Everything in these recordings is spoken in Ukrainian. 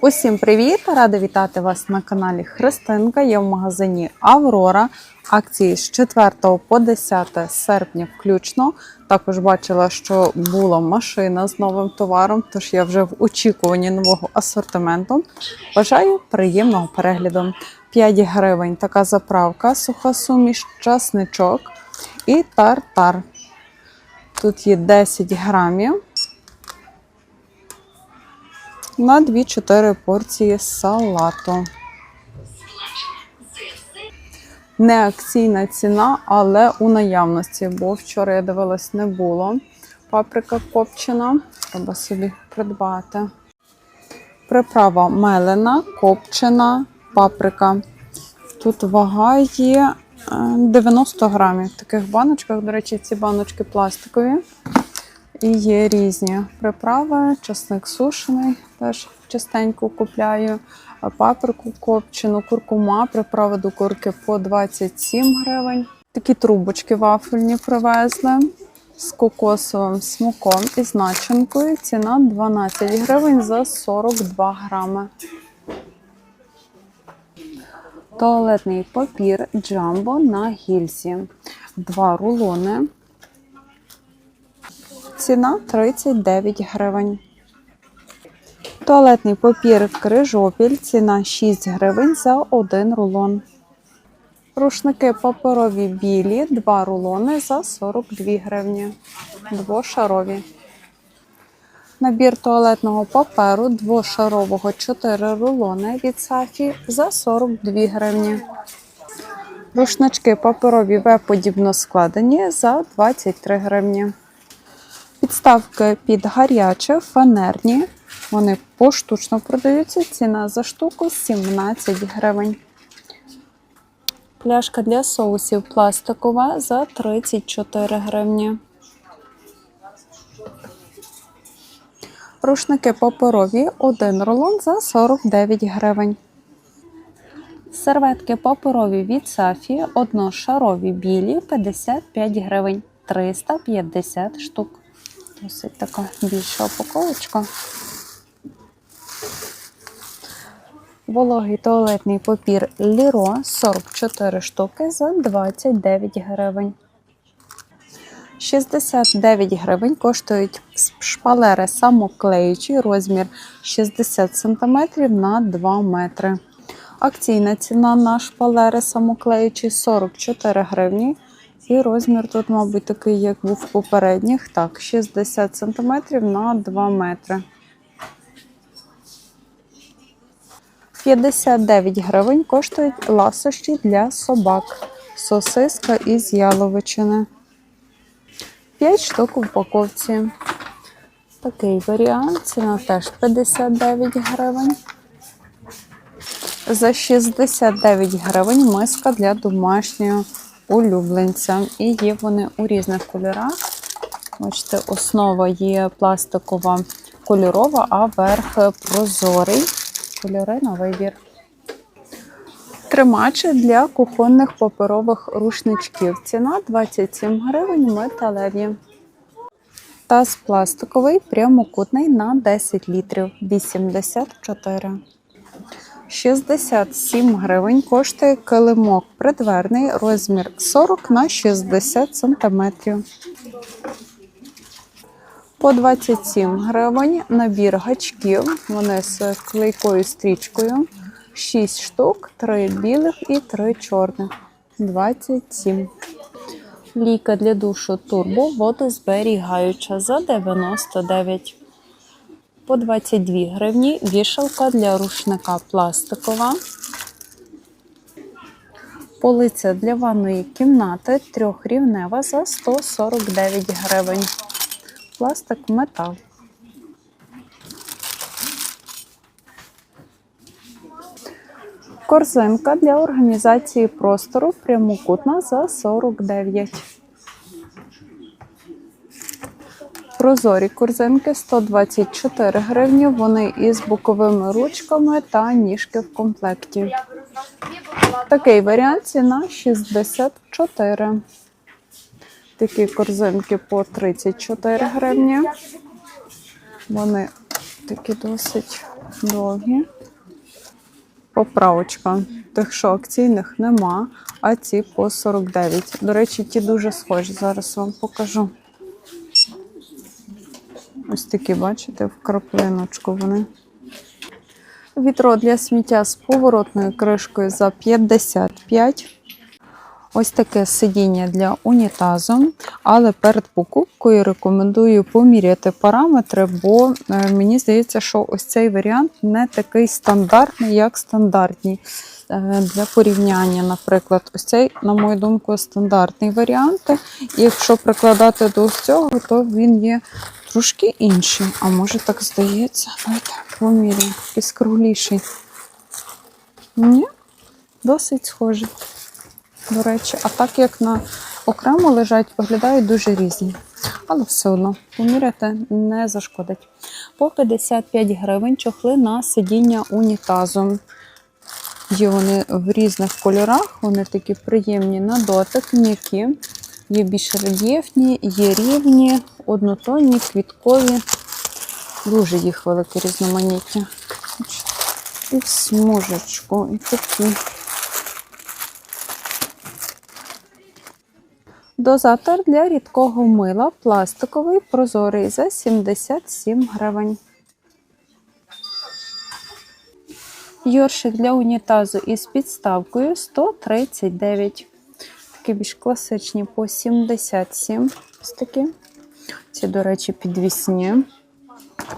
Усім привіт! Рада вітати вас на каналі Христинка. Я в магазині Аврора. Акції з 4 по 10 серпня включно. Також бачила, що була машина з новим товаром, тож я вже в очікуванні нового асортименту. Бажаю приємного перегляду. 5 гривень така заправка, суха суміш, часничок і тартар. Тут є 10 грамів на 2-4 порції салату. Не акційна ціна, але у наявності, бо вчора я дивилась, не було. Паприка копчена, треба собі придбати. Приправа мелена, копчена паприка. Тут вага є е, 90 грамів. В таких баночках, до речі, ці баночки пластикові. І є різні приправи, часник сушений, теж частенько купляю, паприку копчену, куркума, приправи до курки по 27 гривень. Такі трубочки вафельні привезли з кокосовим смаком і з начинкою. Ціна 12 гривень за 42 грами. Туалетний папір джамбо на гільзі. Два рулони. Ціна 39 гривень. Туалетний папір крижопіль. Ціна 6 гривень за один рулон. Рушники паперові білі, 2 рулони за 42 гривні. Двошарові. Набір туалетного паперу двошарового 4 рулони від Сафі за 42 гривні. Рушнички паперові В-подібно складені за 23 гривні. Підставки під гаряче, фанерні. Вони поштучно продаються. Ціна за штуку 17 гривень. Пляшка для соусів пластикова за 34 гривні. Рушники паперові, один рулон за 49 гривень. Серветки паперові від Сафі, одношарові білі 55 гривень, 350 штук. Досить така більша упаковочка. Вологий туалетний папір Ліро 44 штуки за 29 гривень. 69 гривень коштують шпалери самоклеючі, розмір 60 см на 2 метри. Акційна ціна на шпалери самоклеючі 44 гривні. І розмір тут, мабуть, такий, як був в попередніх. Так, 60 см на 2 метри. 59 гривень коштують ласощі для собак. Сосиска із яловичини. 5 штук в упаковці. Такий варіант. Ціна теж 59 гривень. За 69 гривень миска для домашнього улюбленця. І є вони у різних кольорах. Бачите, основа є пластикова кольорова, а верх прозорий. Кольори на вибір. Тримачі для кухонних паперових рушничків. Ціна 27 гривень металеві. Таз пластиковий прямокутний на 10 літрів 84. 67 гривень коштує килимок придверний, розмір 40 на 60 см. По 27 гривень набір гачків. Вони з клейкою стрічкою. 6 штук, 3 білих і 3 чорних. 27. Ліка для душу турбо водозберігаюча за 99. По 22 гривні вішалка для рушника пластикова. Полиця для ванної кімнати трьохрівнева за 149 гривень. Пластик метал. Корзинка для організації простору прямокутна за 49. Прозорі корзинки 124 гривні. Вони із боковими ручками та ніжки в комплекті. Такий варіант ціна 64. Такі корзинки по 34 гривні. Вони такі досить довгі. Поправочка. Тих, що акційних нема, а ці по 49. До речі, ті дуже схожі. Зараз вам покажу. Ось такі, бачите, в краплиночку вони. Вітро для сміття з поворотною кришкою за 55. Ось таке сидіння для унітазу, але перед покупкою рекомендую поміряти параметри, бо е, мені здається, що ось цей варіант не такий стандартний, як стандартні. Е, Для порівняння, наприклад, ось цей, на мою думку, стандартний варіант. І якщо прикладати до ось цього, то він є трошки інший. А може так здається. Давайте поміряємо. Якийсь кругліший. Ні, досить схожий до речі. А так як на окремо лежать, виглядають дуже різні. Але все одно поміряти не зашкодить. По 55 гривень чохли на сидіння унітазу. Є вони в різних кольорах, вони такі приємні на дотик, м'які, є більш рельєфні, є рівні, однотонні, квіткові. Дуже їх велике різноманіття. І в смужечку, і такі. Дозатор для рідкого мила пластиковий прозорий за 77 гривень. Йоршик для унітазу із підставкою 139. Такі більш класичні по 77. Ось. Ці, до речі, підвісні.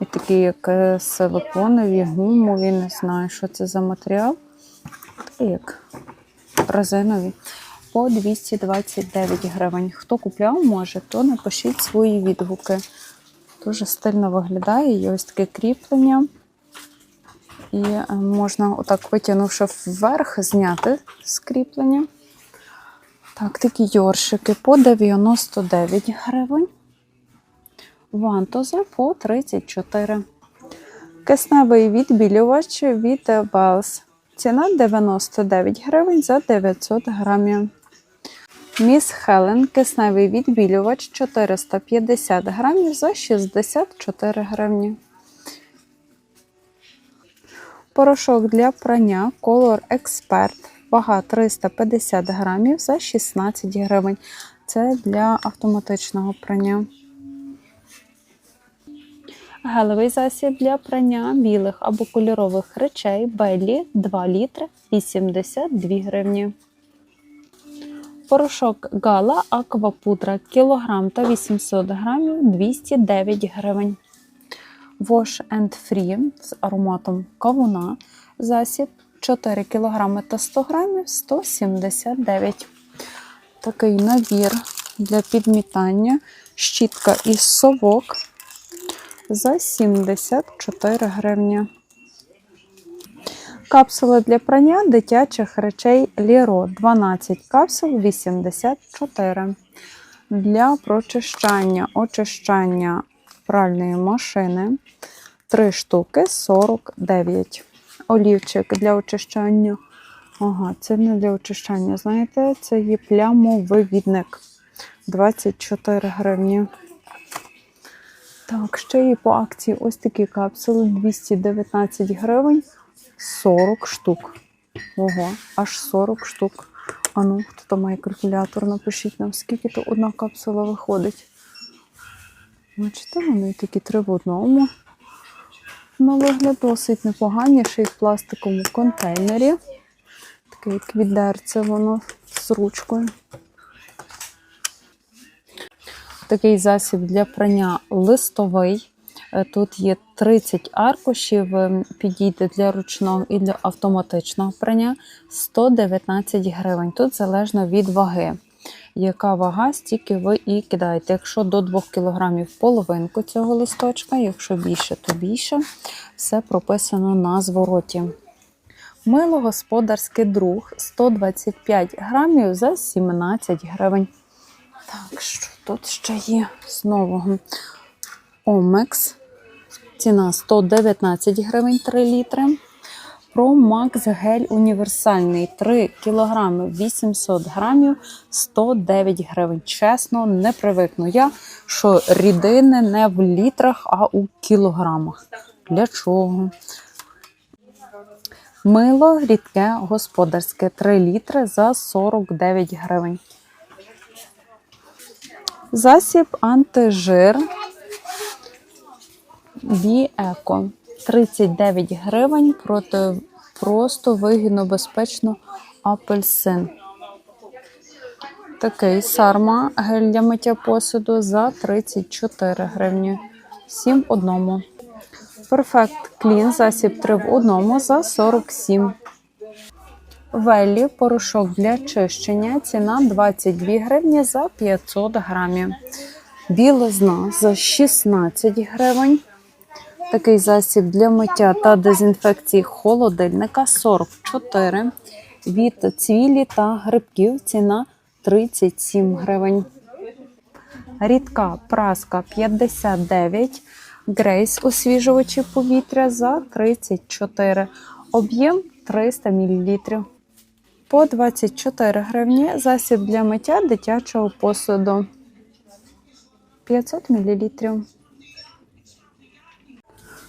І такі, як е, силиконові, гумові, не знаю, що це за матеріал. Такі як резинові по 229 гривень. Хто купляв, може, то напишіть свої відгуки. Дуже стильно виглядає, є ось таке кріплення. І е, можна, отак витягнувши вверх, зняти з кріплення. Так, такі йоршики по 99 гривень. Вантузи по 34. Кисневий відбілювач від Bells. Ціна 99 гривень за 900 грамів. Міс Хелен кисневий відбілювач 450 грамів за 64 гривні. Порошок для прання Color Expert. Вага 350 грамів за 16 гривень. Це для автоматичного прання. Гелевий засіб для прання білих або кольорових речей Беллі 2 літри 82 гривні. Порошок Гала Аквапудра кілограм та 800 грамів 209 гривень. Wash and Free з ароматом кавуна засіб 4 кг та 100 грамів 179 Такий набір для підмітання, щітка із совок за 74 гривні. Капсули для прання дитячих речей Ліро 12 капсул 84. Для прочищання, очищання пральної машини 3 штуки 49. Олівчик для очищання. Ага, це не для очищання, знаєте, це є плямовивідник 24 гривні. Так, ще є по акції ось такі капсули 219 гривень 40 штук. Ого, аж 40 штук. А ну, хто там має калькулятор, напишіть нам, скільки то одна капсула виходить. Бачите, вони такі три в одному. На вигляд досить непогані, ще й в пластиковому контейнері. Таке як воно з ручкою. Такий засіб для прання листовий. Е, Тут є 30 аркушів, е, підійде для ручного і для автоматичного прання 119 гривень. Тут залежно від ваги. Яка вага, стільки ви і кидаєте. Якщо до 2 кг половинку цього листочка, якщо більше, то більше. Все прописано на звороті. Мило господарський друг 125 грамів за 17 гривень. Так, що тут ще є з нового? Омекс. Ціна 119 гривень 3 літри. Max гель універсальний 3 кг 800 грамів 109 гривень. Чесно, не привикну я, що рідини не в літрах, а у кілограмах. Для чого? Мило рідке господарське 3 літри за 49 гривень. Засіб антижир Біеко 39 гривень проти просто вигідно безпечно апельсин. Такий сарма гель для миття посуду за 34 гривні. 7 в одному. Perfect Clean засіб 3 в одному за 47. Веллі порошок для чищення. Ціна 22 гривні за 500 грамів. Білизна за 16 гривень. Такий засіб для миття та дезінфекції холодильника 44. Від цвілі та грибків ціна 37 гривень. Рідка праска 59. Грейс освіжувачі повітря за 34. Об'єм 300 мл. По 24 гривні засіб для миття дитячого посуду 500 мл.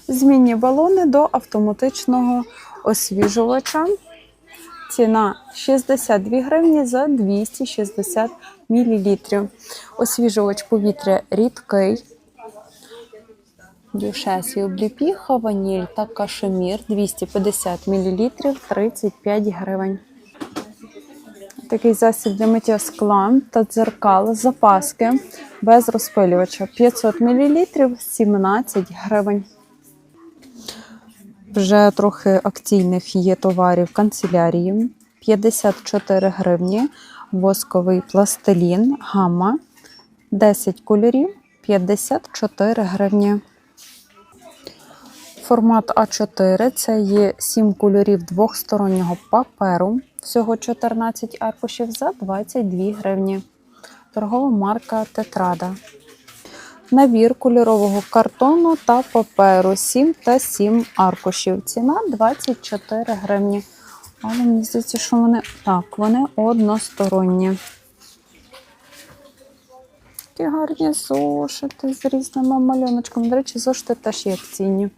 Змінні балони до автоматичного освіжувача. Ціна 62 гривні за 260 мл. Освіжувач повітря рідкий. Дюшес і обліпіха, ваніль та кашемір 250 мл 35 гривень. Такий засіб для миття скла та дзеркал запаски без розпилювача 500 мл 17 гривень. Вже трохи акційних є товарів канцелярії 54 гривні, восковий пластилін, гамма 10 кольорів 54 гривні. Формат А4 це є 7 кольорів двохстороннього паперу, всього 14 аркушів за 22 гривні. Торгова марка Тетрада. Набір кольорового картону та паперу 7 та 7 аркушів. Ціна 24 гривні. Але мені здається, що вони так, вони односторонні. Такі гарні зошити з різними малюночками. До речі, зошити теж є акційні.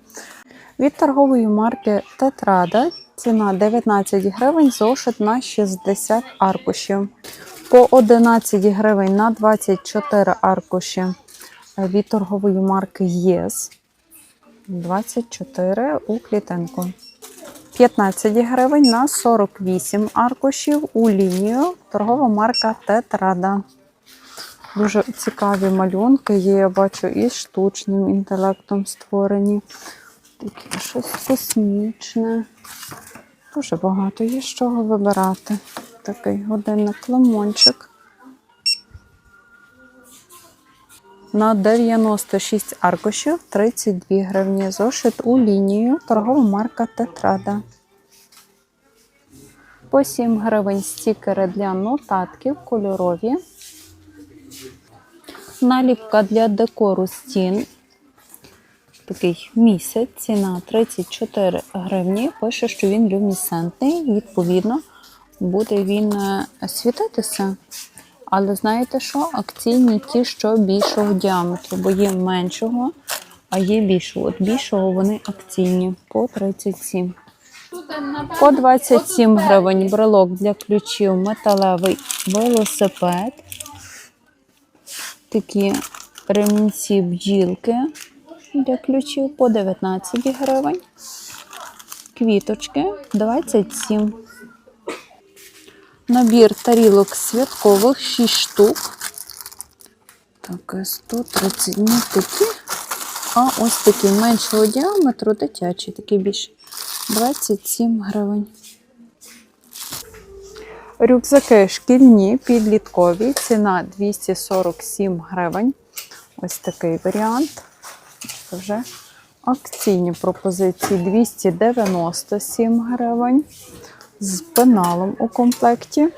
Від торгової марки Тетрада ціна 19 гривень, зошит на 60 аркушів. По 11 гривень на 24 аркуші від торгової марки ЄС. 24 у клітинку. 15 гривень на 48 аркушів у лінію. Торгова марка Тетрада. Дуже цікаві малюнки є, я бачу, із штучним інтелектом створені. Таке щось космічне. Дуже багато є з чого вибирати. Такий годинник лимончик. На 96 аркушів 32 гривні. Зошит у лінію. Торгова марка Тетрада. По 7 гривень стікери для нотатків кольорові. Наліпка для декору стін. Такий місяць, ціна 34 гривні. Пише, що він люмісцентний, відповідно, буде він е, світитися. Але знаєте що? Акційні ті, що більшого діаметру, бо є меншого, а є більшого. От більшого вони акційні по 37. По 27 гривень брелок для ключів металевий велосипед. Такі ремінці бджілки для ключів по 19 гривень. Квіточки 27. Набір тарілок святкових 6 штук. Так, 130 не такі. А ось такі меншого діаметру, дитячі, такі більш 27 гривень. Рюкзаки шкільні, підліткові, ціна 247 гривень. Ось такий варіант. Це вже акційні пропозиції 297 гривень. З пеналом у комплекті.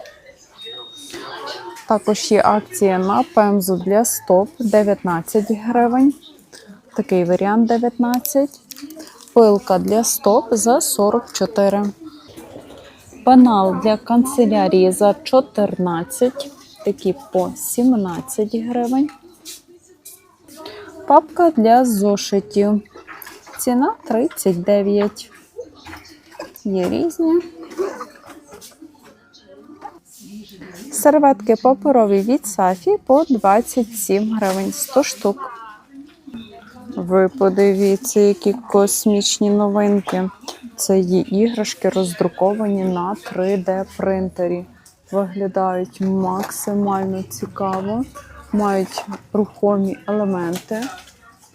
Також є акція на пемзу для стоп 19 гривень. Такий варіант 19. Пилка для стоп за 44. Пенал для канцелярії за 14. Такі по 17 гривень. Папка для зошитів. Ціна 39. є різні. Серветки паперові від Сафі по 27 гривень 100 штук. Ви подивіться, які космічні новинки. Це є іграшки, роздруковані на 3D принтері. Виглядають максимально цікаво, мають рухомі елементи.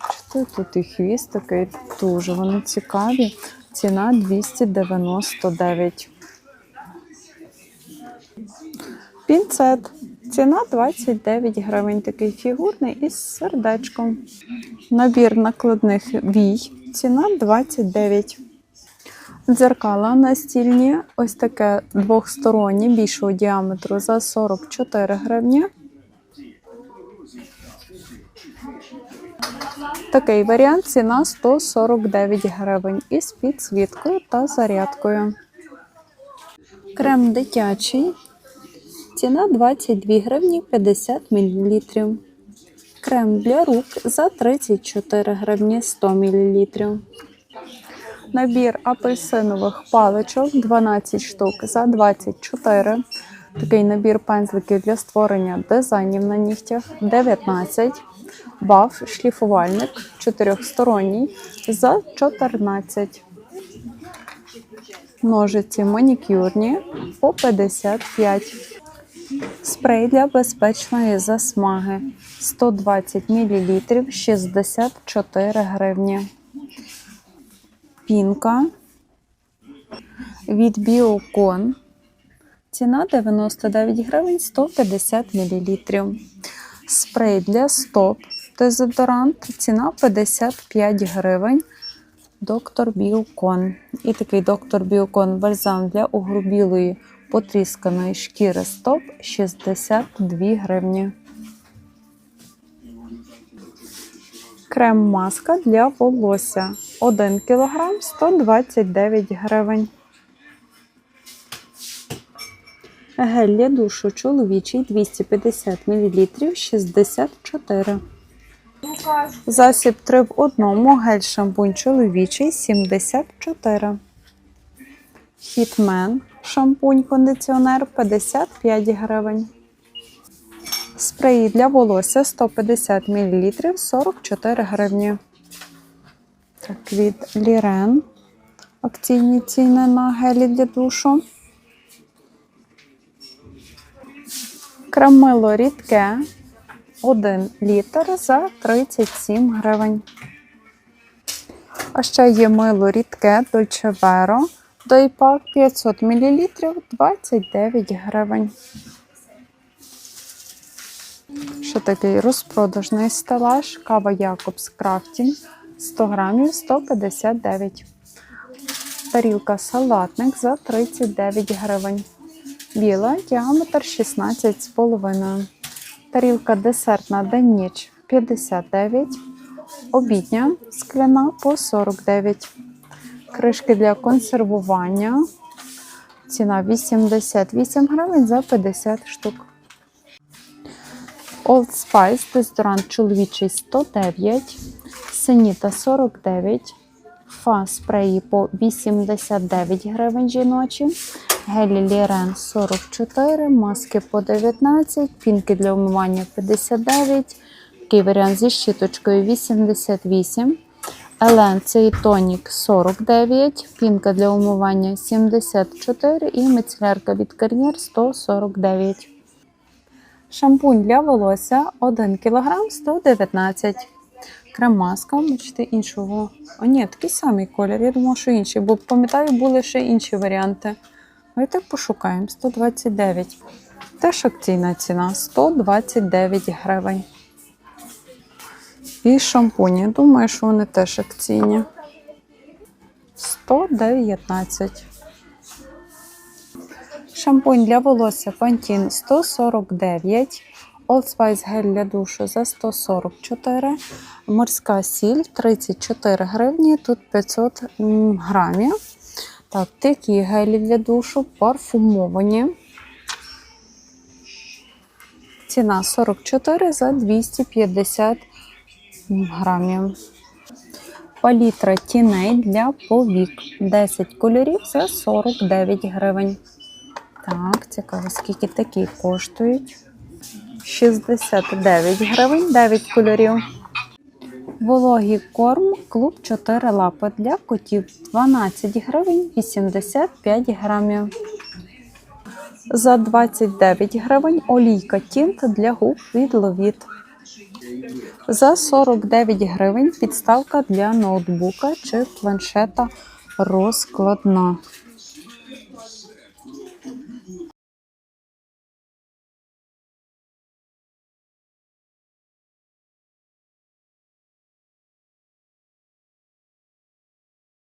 Бачите, тут і хвіст такий, дуже вони цікаві. Ціна 299. Пінцет. Ціна 29 гривень, такий фігурний із сердечком. Набір накладних вій. Ціна 29. Дзеркала настільні. Ось таке двохстороннє, більшого діаметру за 44 гривні. Такий варіант ціна 149 гривень із підсвіткою та зарядкою. Крем дитячий. Ціна 22 гривні 50 мл. Крем для рук за 34 гривні 100 мл. Набір апельсинових паличок 12 штук за 24. Такий набір пензликів для створення дизайнів на нігтях 19. Баф шліфувальник чотирьохсторонній за 14. Ножиці манікюрні по 55. Спрей для безпечної засмаги 120 мл 64 гривні. Пінка від Біокон. Ціна 99 гривень 150 мл. Спрей для стоп. Дезодорант. Ціна 55 гривень. Доктор Біокон. І такий доктор Біокон бальзам для огрубілої потрісканої шкіри стоп 62 гривні. Крем-маска для волосся 1 кг 129 гривень. Гель для душу чоловічий 250 мл 64. Засіб 3 в одному. Гель шампунь чоловічий 74. Хітмен шампунь кондиціонер 55 гривень. Спреї для волосся 150 мл 44 гривні. Так, від Лірен. Акційні ціни на гелі для душу. Кремило рідке 1 літр за 37 гривень. А ще є мило рідке Dolce Vero Дойпак 500 мл 29 гривень. Ще такий розпродажний стелаж, кава Якобс Крафтінг 100 грамів 159. Тарілка салатник за 39 гривень. Біла діаметр 16,5. Тарілка десертна день ніч 59. Обідня скляна по 49. Кришки для консервування. Ціна 88 гривень за 50 штук. Old Spice дезодорант чоловічий 109, Сеніта 49, Фа спреї по 89 гривень жіночі, гелі Лірен 44, маски по 19, пінки для умивання 59, такий варіант зі щіточкою 88, Елен цей тонік 49, пінка для умивання 74 і мицелярка від Garnier 149. Шампунь для волосся 1 кг 119 Крем-маска, бачите, іншого. О, ні, такий самий колір. Я думала, що інший, бо пам'ятаю, були ще інші варіанти. Давайте пошукаємо 129. Теж акційна ціна 129 гривень. І шампуні. Думаю, що вони теж акційні. 119. Шампунь для волосся Pantene 149. Old Spice гель для душу за 144. Морська сіль 34 гривні, тут 500 грамів. Так, такі гелі для душу парфумовані. Ціна 44 за 250 грамів. Палітра тіней для повік. 10 кольорів за 49 гривень. Так, цікаво, скільки такі коштують. 69 гривень, 9 кольорів. Вологий корм клуб 4 лапи для котів 12 гривень 85 грамів. За 29 гривень олійка тінт для губ від ловіт. За 49 гривень підставка для ноутбука чи планшета розкладна.